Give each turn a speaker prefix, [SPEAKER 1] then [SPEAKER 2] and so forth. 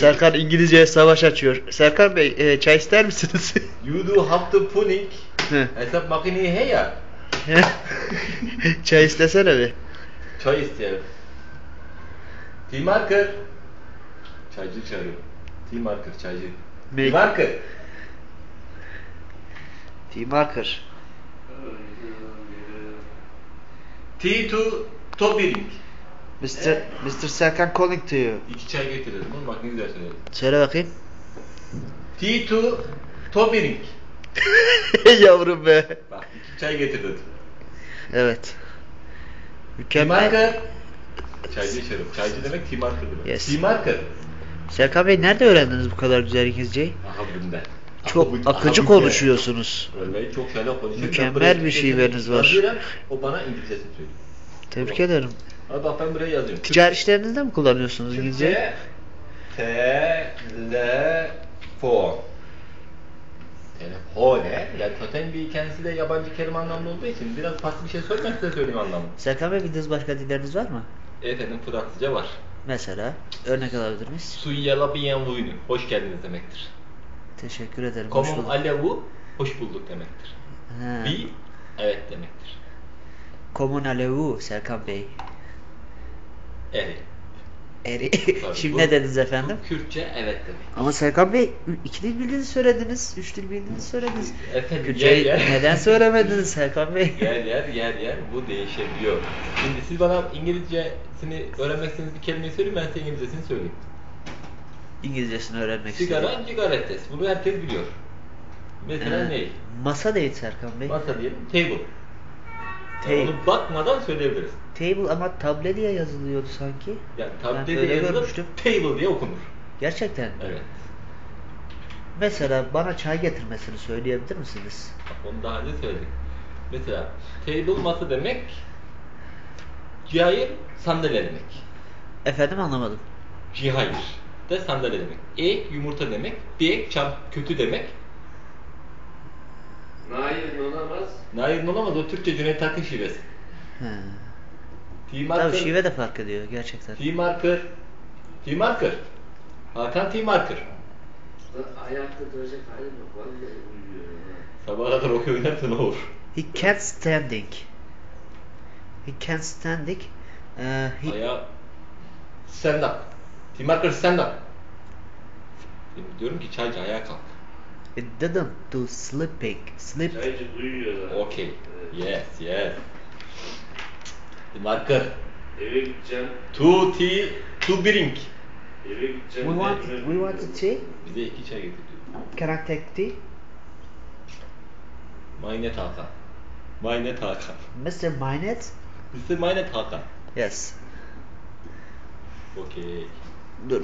[SPEAKER 1] Serkan İngilizceye savaş açıyor. Serkan Bey e, çay ister misiniz?
[SPEAKER 2] You do have to puning.
[SPEAKER 1] Hı.
[SPEAKER 2] Hesap makineyi he ya.
[SPEAKER 1] çay istesene bir.
[SPEAKER 2] Çay isteyelim. T-Marker. Çaycı çağırıyor. T-Marker çaycı.
[SPEAKER 1] Ne?
[SPEAKER 2] T-Marker.
[SPEAKER 1] T-Marker.
[SPEAKER 2] T to Tobiring.
[SPEAKER 1] Mr. Mr. Serkan calling to you.
[SPEAKER 2] İki çay getirelim oğlum bak ne güzel söyledim.
[SPEAKER 1] Söyle bakayım.
[SPEAKER 2] T to Tobiring.
[SPEAKER 1] Yavrum be.
[SPEAKER 2] Bak iki çay getirdim.
[SPEAKER 1] Evet. Mükemmel.
[SPEAKER 2] T-Marker. Çaycı içerim. Çaycı demek T-Marker demek.
[SPEAKER 1] Yes.
[SPEAKER 2] T-Marker.
[SPEAKER 1] Serkan Bey nerede öğrendiniz bu kadar güzel İngilizceyi?
[SPEAKER 2] Aha bunda.
[SPEAKER 1] Çok
[SPEAKER 2] Aha
[SPEAKER 1] akıcı
[SPEAKER 2] aha
[SPEAKER 1] konuşuyorsunuz.
[SPEAKER 2] Vallahi çok şöyle konuşuyorum.
[SPEAKER 1] Mükemmel bir
[SPEAKER 2] İngilizce
[SPEAKER 1] şiveniz var.
[SPEAKER 2] O bana İngilizcesini söylüyor.
[SPEAKER 1] Tebrik ederim.
[SPEAKER 2] Abi bak ben buraya yazıyorum.
[SPEAKER 1] Ticari işlerinizde mi kullanıyorsunuz İngilizceyi?
[SPEAKER 2] Türkçe, telefon. Telefone. Yani zaten bir kendisi de yabancı kelime anlamlı olduğu için biraz farklı bir şey söylemek size söyleyeyim anlamı.
[SPEAKER 1] Serkan Bey bildiğiniz başka dilleriniz var mı?
[SPEAKER 2] Efendim Fransızca var.
[SPEAKER 1] Mesela örnek alabilir miyiz?
[SPEAKER 2] Suyala bienvenue. Hoş geldiniz demektir.
[SPEAKER 1] Teşekkür ederim. hoş bulduk.
[SPEAKER 2] allez-vous? Hoş bulduk demektir.
[SPEAKER 1] Ha.
[SPEAKER 2] Bir, evet demektir.
[SPEAKER 1] Comment allez-vous Serkan Bey?
[SPEAKER 2] Evet.
[SPEAKER 1] Eri.
[SPEAKER 2] Tabii,
[SPEAKER 1] Şimdi
[SPEAKER 2] bu-
[SPEAKER 1] ne dediniz efendim?
[SPEAKER 2] Kürtçe evet demek.
[SPEAKER 1] Ama Serkan Bey iki dil bildiğinizi söylediniz. Üç dil bildiğinizi söylediniz.
[SPEAKER 2] Efendim
[SPEAKER 1] Kürtçeyi
[SPEAKER 2] yer yer.
[SPEAKER 1] neden söylemediniz Serkan Bey?
[SPEAKER 2] yer yer yer yer bu değişebiliyor. Şimdi siz bana İngilizcesini öğrenmek istediğiniz bir kelimeyi söyleyin ben size İngilizcesini söyleyeyim.
[SPEAKER 1] İngilizcesini öğrenmek istiyorum.
[SPEAKER 2] Sigara, cigarettes. Bunu herkes biliyor. Mesela
[SPEAKER 1] Ee,
[SPEAKER 2] ne?
[SPEAKER 1] Masa değil Serkan Bey.
[SPEAKER 2] Masa diyelim, table.
[SPEAKER 1] Table.
[SPEAKER 2] Onu bakmadan söyleyebiliriz.
[SPEAKER 1] Table ama table diye yazılıyordu sanki.
[SPEAKER 2] Yani
[SPEAKER 1] Ben
[SPEAKER 2] tablete
[SPEAKER 1] öyle
[SPEAKER 2] yazılıp
[SPEAKER 1] görmüştüm.
[SPEAKER 2] table diye okunur.
[SPEAKER 1] Gerçekten mi?
[SPEAKER 2] Evet.
[SPEAKER 1] Mesela bana çay getirmesini söyleyebilir misiniz?
[SPEAKER 2] Bak onu daha önce söyledik. Mesela table masa demek, cihayir sandalye demek.
[SPEAKER 1] Efendim anlamadım.
[SPEAKER 2] Cihayir de sandalye demek. E yumurta demek. B çam kötü demek.
[SPEAKER 3] Nail olamaz.
[SPEAKER 2] Nail olamaz o Türkçe Cüneyt Arkın şivesi.
[SPEAKER 1] He.
[SPEAKER 2] T-marker.
[SPEAKER 1] Tabii şive de fark ediyor gerçekten.
[SPEAKER 2] T-marker. T-marker. Hakan T-marker.
[SPEAKER 3] Lan Ayakta duracak halim yok. Vallahi.
[SPEAKER 2] Sabaha kadar okey oynarsan olur.
[SPEAKER 1] He can't standing. He can't standing. Ee, he,
[SPEAKER 2] Ayağa stand up. T-marker stand up. Diyorum ki çaycı ayağa kalk.
[SPEAKER 1] it didn't do sleeping. Sleep.
[SPEAKER 3] Çaycı uyuyor ha.
[SPEAKER 2] Okay. Yes, yes. T-marker.
[SPEAKER 3] Eve gideceğim.
[SPEAKER 2] To tea, to drink.
[SPEAKER 3] Eve gideceğim.
[SPEAKER 1] We want, we want
[SPEAKER 3] yiyorum.
[SPEAKER 1] tea.
[SPEAKER 2] Bize iki çay getir diyor.
[SPEAKER 1] Can I take tea?
[SPEAKER 2] Maynet Hakan. Maynet Hakan.
[SPEAKER 1] Mr. Minet?
[SPEAKER 2] Mr. Maynet Hakan.
[SPEAKER 1] Yes.
[SPEAKER 2] Okay.
[SPEAKER 1] Dur.